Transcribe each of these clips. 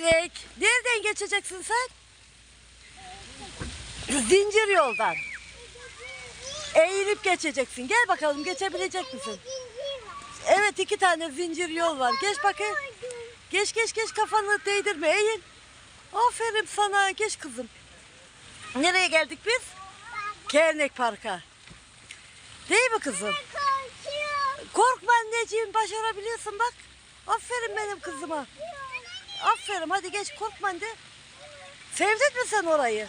Melek, nereden geçeceksin sen? Zincir yoldan. Eğilip geçeceksin. Gel bakalım geçebilecek misin? Evet iki tane zincir yol var. Geç bakayım. Geç geç geç kafanı değdirme eğil. Aferin sana geç kızım. Nereye geldik biz? Kernek Park'a. Değil mi kızım? Korkma anneciğim başarabiliyorsun bak. Aferin benim kızıma. Aferin hadi geç korkma de. Sevdin mi sen orayı?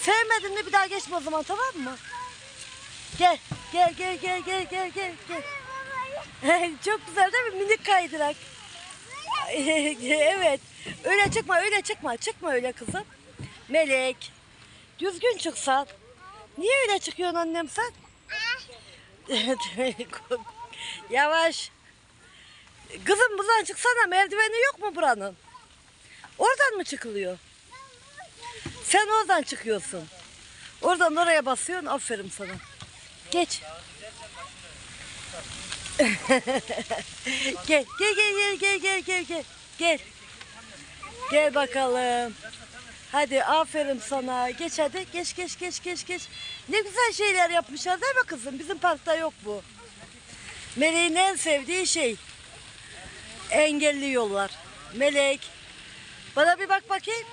Sevmedin mi bir daha geçme o zaman tamam mı? Gel gel gel gel gel gel gel gel. Çok güzel değil mi minik kaydırak? evet. Öyle çıkma öyle çıkma. Çıkma öyle kızım. Melek. Düzgün çıksan. Niye öyle çıkıyorsun annem sen? Yavaş. Kızım buradan çıksana merdiveni yok mu buranın? Oradan mı çıkılıyor? Sen oradan çıkıyorsun. Oradan oraya basıyorsun. Aferin sana. Geç. gel, gel, gel, gel, gel, gel, gel, gel. Gel bakalım. Hadi aferin sana. Geç hadi. Geç, geç, geç, geç, geç. Ne güzel şeyler yapmışlar değil mi kızım? Bizim parkta yok bu. Meleğin en sevdiği şey. Engelli yollar. Melek. Bana bir bak bakayım.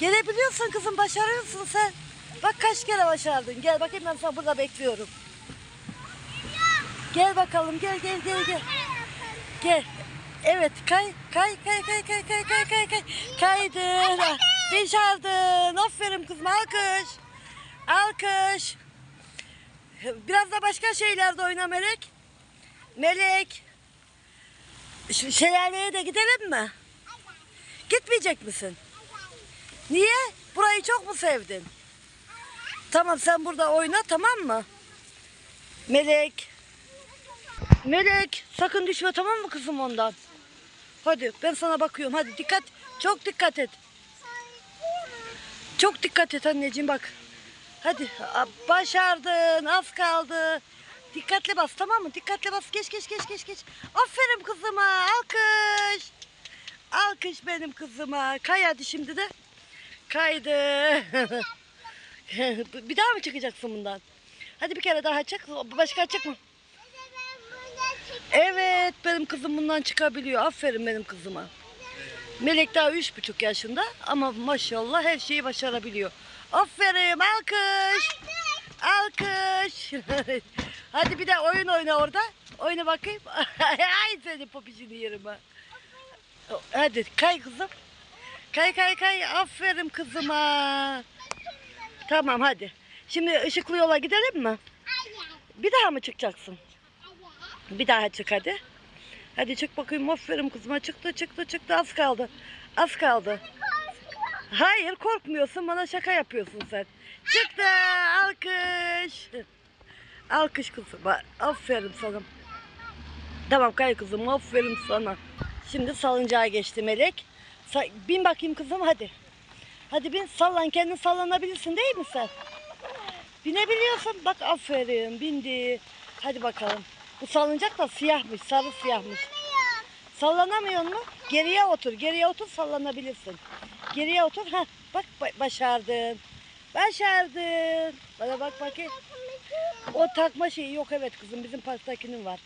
Gelebiliyorsun kızım. Başarıyorsun sen. Bak kaç kere başardın. Gel bakayım ben sana burada bekliyorum. Gel bakalım. Gel gel gel gel. Gel. Evet kay kay kay kay kay kay kay kay kay. Kaydın. Başardın. Aferin kızım. Alkış. Alkış. Biraz da başka şeylerde oyna Melek. Melek. Şu şelaleye de gidelim mi? Gitmeyecek misin? Niye? Burayı çok mu sevdin? Tamam sen burada oyna tamam mı? Melek. Melek sakın düşme tamam mı kızım ondan? Hadi ben sana bakıyorum hadi dikkat. Çok dikkat et. Çok dikkat et anneciğim bak. Hadi başardın az kaldı. Dikkatli bas tamam mı? Dikkatli bas geç geç geç geç geç. Aferin kızıma alkış. Alkış benim kızıma. Kay hadi şimdi de. Kaydı. bir daha mı çıkacaksın bundan? Hadi bir kere daha çık. Başka çıkma. Evet benim kızım bundan çıkabiliyor. Aferin benim kızıma. Melek daha üç buçuk yaşında ama maşallah her şeyi başarabiliyor. Aferin alkış. Alkış. Hadi bir de oyun oyna orada. Oyna bakayım. Ay seni popişini yerim ha. Hadi kay kızım. Kay kay kay. Aferin kızıma. Tamam hadi. Şimdi ışıklı yola gidelim mi? Bir daha mı çıkacaksın? Bir daha çık hadi. Hadi çık bakayım. Aferin kızıma. Çıktı çıktı çıktı. Az kaldı. Az kaldı. Hayır korkmuyorsun. Bana şaka yapıyorsun sen. Çıktı. Alkış. Alkış kızım. Aferin sana. Tamam kay kızım. Aferin sana. Şimdi salıncağa geçti Melek. Sa- bin bakayım kızım hadi. Hadi bin sallan. Kendin sallanabilirsin değil mi sen? Binebiliyorsun. Bak aferin. Bindi. Hadi bakalım. Bu salıncak da siyahmış. Sarı siyahmış. Sallanamıyor mu? Geriye otur. Geriye otur sallanabilirsin. Geriye otur. Ha, bak ba- başardın. Başardın. Bana bak bakayım. O takma şeyi yok evet kızım. Bizim parktakinin var.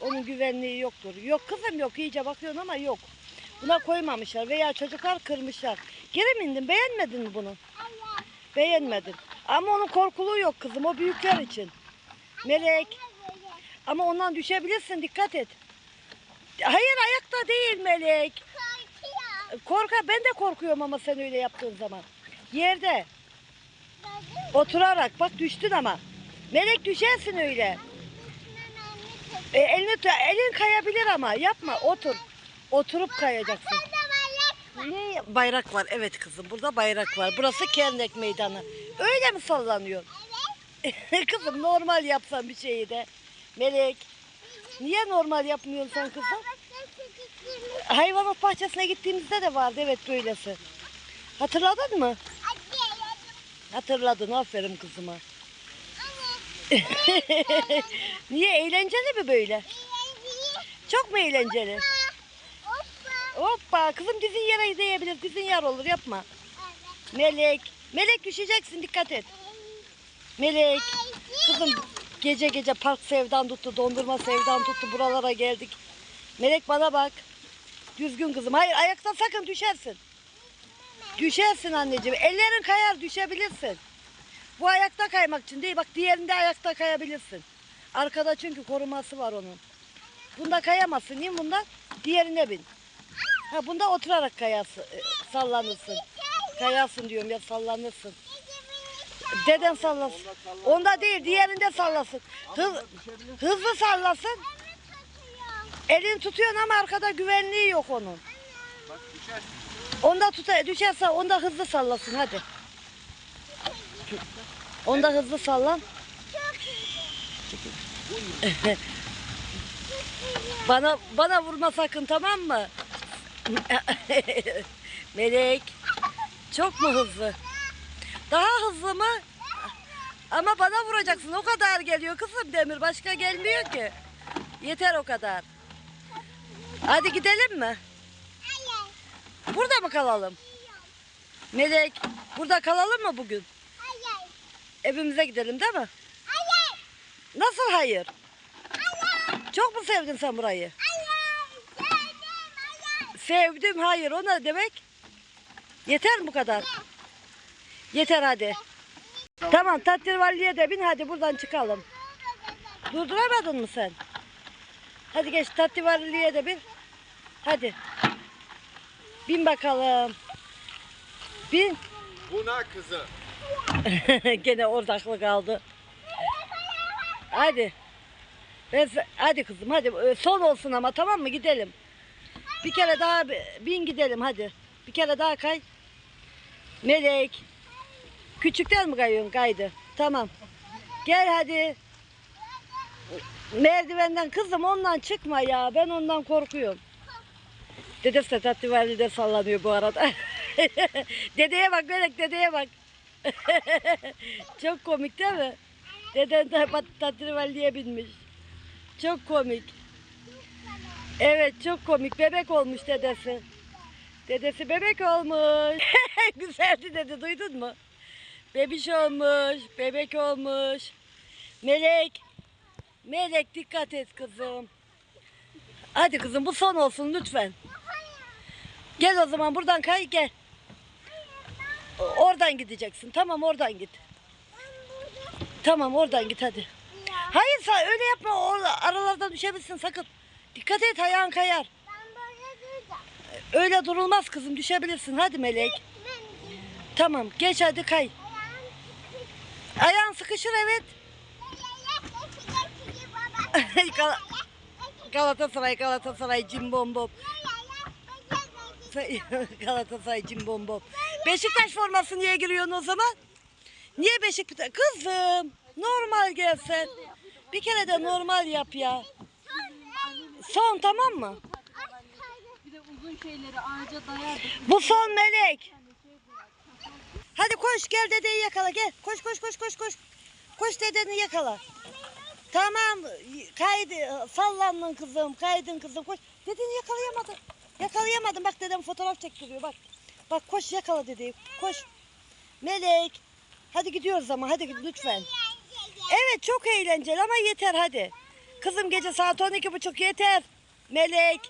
Onun güvenliği yoktur. Yok kızım yok. iyice bakıyorsun ama yok. Buna koymamışlar veya çocuklar kırmışlar. Geri mi indin? Beğenmedin mi bunu? Beğenmedin. Ama onun korkuluğu yok kızım. O büyükler için. Melek. Ama ondan düşebilirsin. Dikkat et. Hayır ayakta değil Melek. Korka ben de korkuyorum ama sen öyle yaptığın zaman. Yerde oturarak bak düştün ama. Melek düşersin öyle. E, elini, tut- elin kayabilir ama yapma otur. Oturup kayacaksın. Ne bayrak var evet kızım burada bayrak var. Burası Kernek Meydanı. Öyle mi sallanıyor? kızım normal yapsan bir şeyi de. Melek niye normal yapmıyorsun sen kızım? Hayvanat bahçesine gittiğimizde de vardı evet böylesi. Hatırladın mı? Hatırladın aferin kızıma. Niye eğlenceli mi böyle? Çok mu eğlenceli? Hoppa kızım dizin yere değebilir. Dizin yar olur yapma. Melek. Melek düşeceksin dikkat et. Melek. Kızım gece gece park sevdan tuttu. Dondurma sevdan tuttu. Buralara geldik. Melek bana bak. Düzgün kızım. Hayır ayakta sakın düşersin. Düşersin anneciğim. Ellerin kayar düşebilirsin. Bu ayakta kaymak için değil. Bak diğerinde ayakta kayabilirsin. Arkada çünkü koruması var onun. Bunda kayamazsın değil mi bunda? Diğerine bin. Ha bunda oturarak kayası, e, sallanırsın. Kayarsın diyorum ya sallanırsın. Deden sallasın. Onda değil diğerinde sallasın. Hız, hızlı sallasın. Elini tutuyorsun ama arkada güvenliği yok onun. Onda tuta, düşerse onda hızlı sallasın hadi. Onda hızlı sallan. bana bana vurma sakın tamam mı? Melek. Çok mu hızlı? Daha hızlı mı? Ama bana vuracaksın. O kadar geliyor kızım Demir. Başka gelmiyor ki. Yeter o kadar. Hadi gidelim mi? Burada mı kalalım? Melek, burada kalalım mı bugün? Evimize gidelim değil mi? Nasıl hayır? Çok mu sevdin sen burayı? Sevdim hayır o ne demek? Yeter mi bu kadar? Yeter hadi. Tamam Tatlivali'ye de bin hadi buradan çıkalım. Durduramadın mı sen? Hadi geç Tatlivali'ye de bin. Hadi. Bin bakalım. Bin. Buna kızı. Gene orada kaldı. Hadi. Ben, hadi kızım hadi Ee, son olsun ama tamam mı gidelim. Bir kere daha bi- bin gidelim hadi. Bir kere daha kay. Melek. Küçükten mi kayıyorsun kaydı? Tamam. Gel hadi. Merdivenden kızım ondan çıkma ya. Ben ondan korkuyorum. Dedesi de tatlı valide sallanıyor bu arada. dedeye bak Melek dedeye bak. Çok komik değil mi? Deden de valideye binmiş. Çok komik. Evet çok komik. Bebek olmuş dedesi. Dedesi bebek olmuş. Güzeldi dedi duydun mu? Bebiş olmuş. Bebek olmuş. Melek. Melek dikkat et kızım. Hadi kızım bu son olsun lütfen. Gel o zaman buradan kay gel. Oradan gideceksin. Tamam oradan git. Tamam oradan git hadi. Hayır sen öyle yapma. Orada aralardan düşebilirsin sakın. Dikkat et ayağın kayar. Öyle durulmaz kızım düşebilirsin. Hadi Melek. Tamam geç hadi kay. Ayağın sıkışır evet. Gal- Galatasaray Galatasaray cimbom bom. Galatasaray cimbom bom. Beşiktaş forması niye giriyorsun o zaman? Niye Beşiktaş? Kızım normal gelsen. Bir kere de normal yap ya. Son tamam mı? Bir de uzun şeyleri ağaca dayardık. Bu son melek. Hadi koş gel dedeyi yakala gel. Koş koş koş koş koş. Koş dedeni yakala. Tamam kaydı sallandın kızım kaydın kızım koş. Dedeni yakalayamadım. Yakalayamadım bak dedem fotoğraf çektiriyor bak. Bak koş yakala dedeyi koş. Melek. Hadi gidiyoruz ama hadi lütfen. Evet çok eğlenceli ama yeter hadi. Kızım gece saat 12 buçuk yeter. Melek.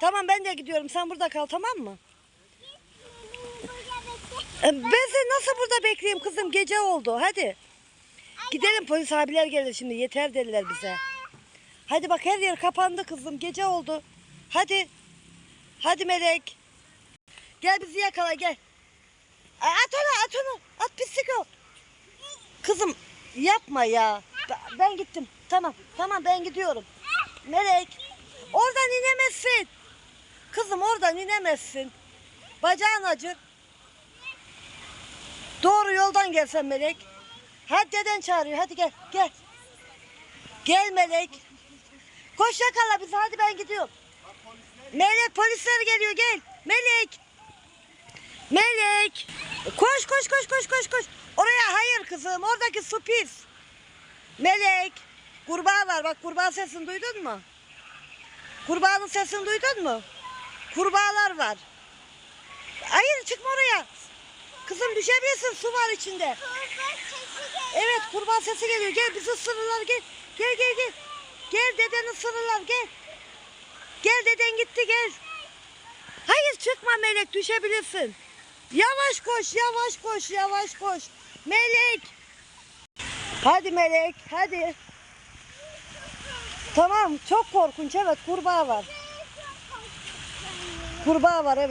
Tamam ben de gidiyorum sen burada kal tamam mı? E, Ben seni nasıl burada bekleyeyim kızım gece oldu hadi. Gidelim polis abiler gelir şimdi yeter dediler bize. Hadi bak her yer kapandı kızım gece oldu. Hadi. Hadi Melek. Gel bizi yakala gel. At onu at onu. At pislik o. Kızım yapma ya. Ben gittim. Tamam tamam ben gidiyorum. Melek. Oradan inemezsin. Kızım oradan inemezsin. Bacağın acır. Doğru yoldan gelsen Melek. Hadi deden çağırıyor. Hadi gel. Gel. Gel Melek. Koş yakala bizi. Hadi ben gidiyorum. Melek polisler geliyor. Gel. Melek. Melek. Koş koş koş koş koş koş. Oraya hayır kızım. Oradaki su pis. Melek. Kurbağa var. Bak kurbağa sesini duydun mu? Kurbağanın sesini duydun mu? Kurbağalar var. Hayır çıkma oraya. Kızım düşebilirsin su var içinde. Evet kurbağa sesi geliyor. Gel bizi ısırırlar gel. Gel gel gel. Gel deden ısırırlar gel. Gel deden gitti gel. Hayır çıkma Melek düşebilirsin. Yavaş koş yavaş koş yavaş koş. Melek. Hadi Melek hadi. Tamam çok korkunç evet kurbağa var. Kurbağa var evet.